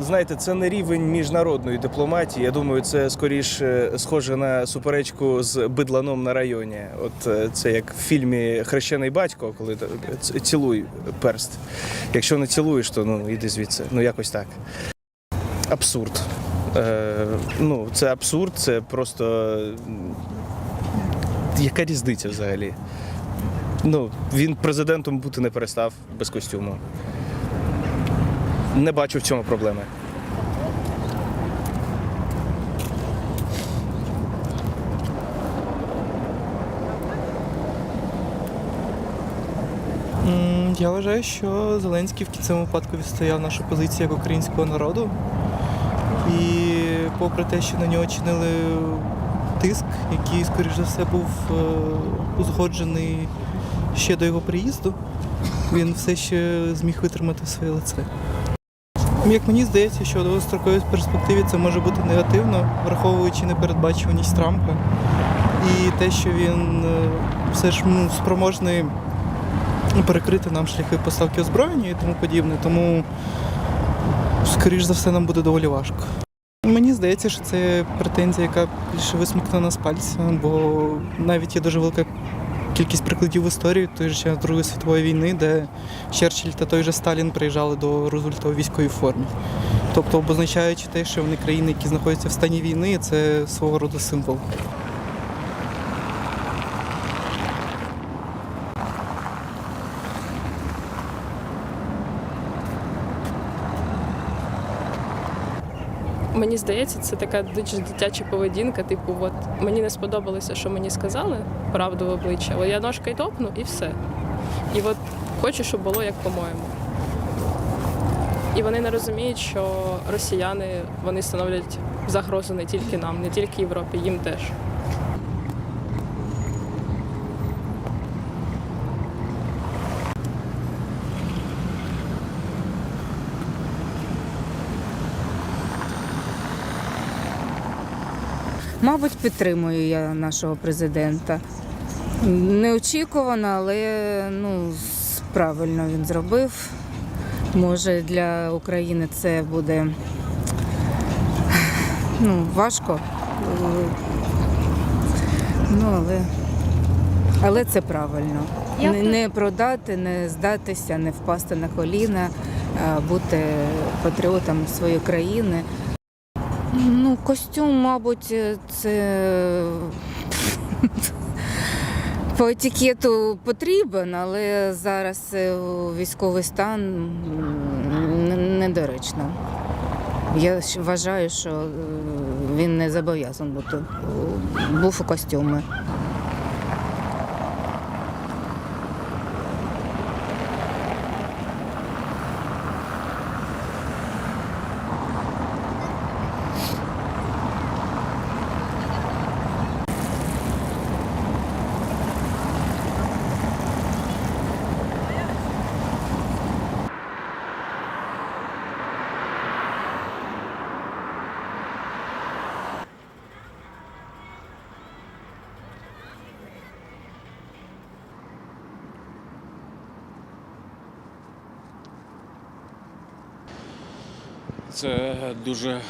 Знаєте, це не рівень міжнародної дипломатії. Я думаю, це скоріше схоже на суперечку з бидланом на районі. От е, це як в фільмі Хрещений батько, коли цілуй перст. Якщо не цілуєш, то ну іди звідси. Ну якось так. Абсурд. Е, ну, це абсурд, це просто. Яка різниця взагалі? Ну, він президентом бути не перестав без костюму. Не бачу в цьому проблеми. Я вважаю, що Зеленський в кінцевому випадку відстояв нашу позицію як українського народу. І попри те, що на нього чинили тиск, який, скоріш за все, був е, узгоджений ще до його приїзду, він все ще зміг витримати своє лице. Як мені здається, що в довгостроковій перспективі це може бути негативно, враховуючи непередбачуваність Трампа і те, що він е, все ж ну, спроможний ну, перекрити нам шляхи поставки озброєння і тому подібне. Тому, скоріш за все, нам буде доволі важко. Мені здається, що це претензія, яка більше висмикнена з пальця, бо навіть є дуже велика кількість прикладів в історії той же час Другої світової війни, де Черчилль та той же Сталін приїжджали до Рузвельта у військовій формі. Тобто, обозначаючи те, що вони країни, які знаходяться в стані війни, це свого роду символ. Мені здається, це така дуже дитяча поведінка. Типу, от мені не сподобалося, що мені сказали правду в обличчя. але я ножка й топну і все. І от хочу, щоб було як по-моєму. І вони не розуміють, що росіяни вони становлять загрозу не тільки нам, не тільки Європі, їм теж. Мабуть, підтримую я нашого президента. Неочікувано, але ну, правильно він зробив. Може, для України це буде ну, важко. Ну, але, але це правильно. Не, не продати, не здатися, не впасти на коліна, бути патріотом своєї країни. Ну, костюм, мабуть, це по етикету потрібен, але зараз е, військовий стан недоречно. Я вважаю, що е, він не зобов'язаний бути був у костюмі. Це дуже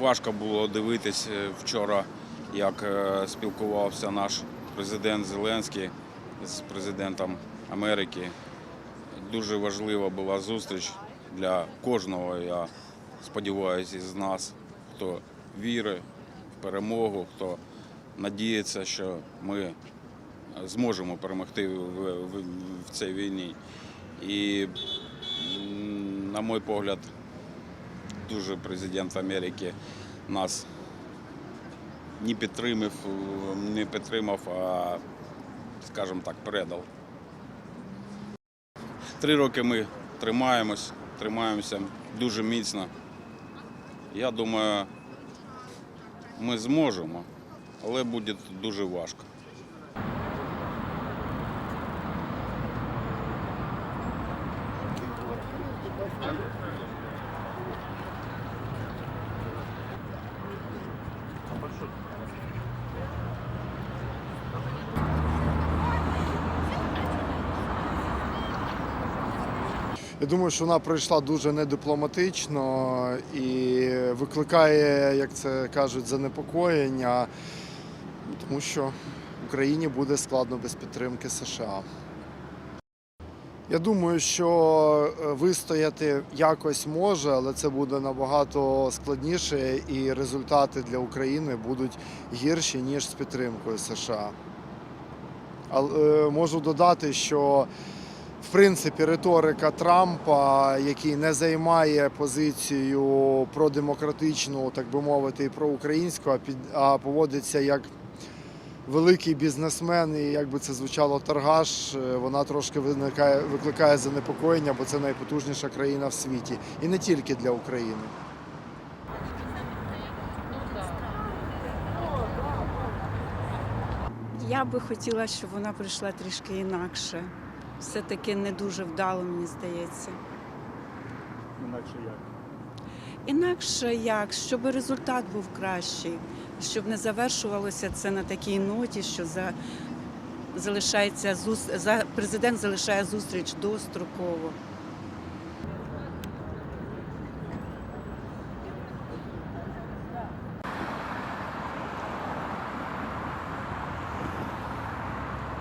важко було дивитись е, вчора, як е, спілкувався наш президент Зеленський з президентом Америки. Дуже важлива була зустріч для кожного, я сподіваюся, із нас, хто вірить в перемогу, хто надіється, що ми зможемо перемогти в, цій війні. І, на мій погляд, дуже президент Америки нас не підтримав, не підтримав, а, скажімо так, передав. Три роки ми тримаємось, тримаємося дуже міцно. Я думаю, ми зможемо, але буде дуже важко. Я думаю, що вона пройшла дуже недипломатично і викликає, як це кажуть, занепокоєння, тому що Україні буде складно без підтримки США. Я думаю, що е, вистояти якось може, але це буде набагато складніше, і результати для України будуть гірші ніж з підтримкою США. Але можу додати, що в принципі риторика Трампа, який не займає позицію продемократичну, так би мовити, і проукраїнську, а під а поводиться як великий бізнесмен, і як би це звучало торгаш, е, вона трошки виникає, викликає занепокоєння, бо це найпотужніша країна в світі, і не тільки для України. Я би хотіла, щоб вона прийшла трішки інакше. Все-таки не дуже вдало, мені здається. Інакше як? Інакше як, щоб результат був кращий, щоб не завершувалося це на такій ноті, що за, залишається зустріч, за, президент залишає зустріч достроково.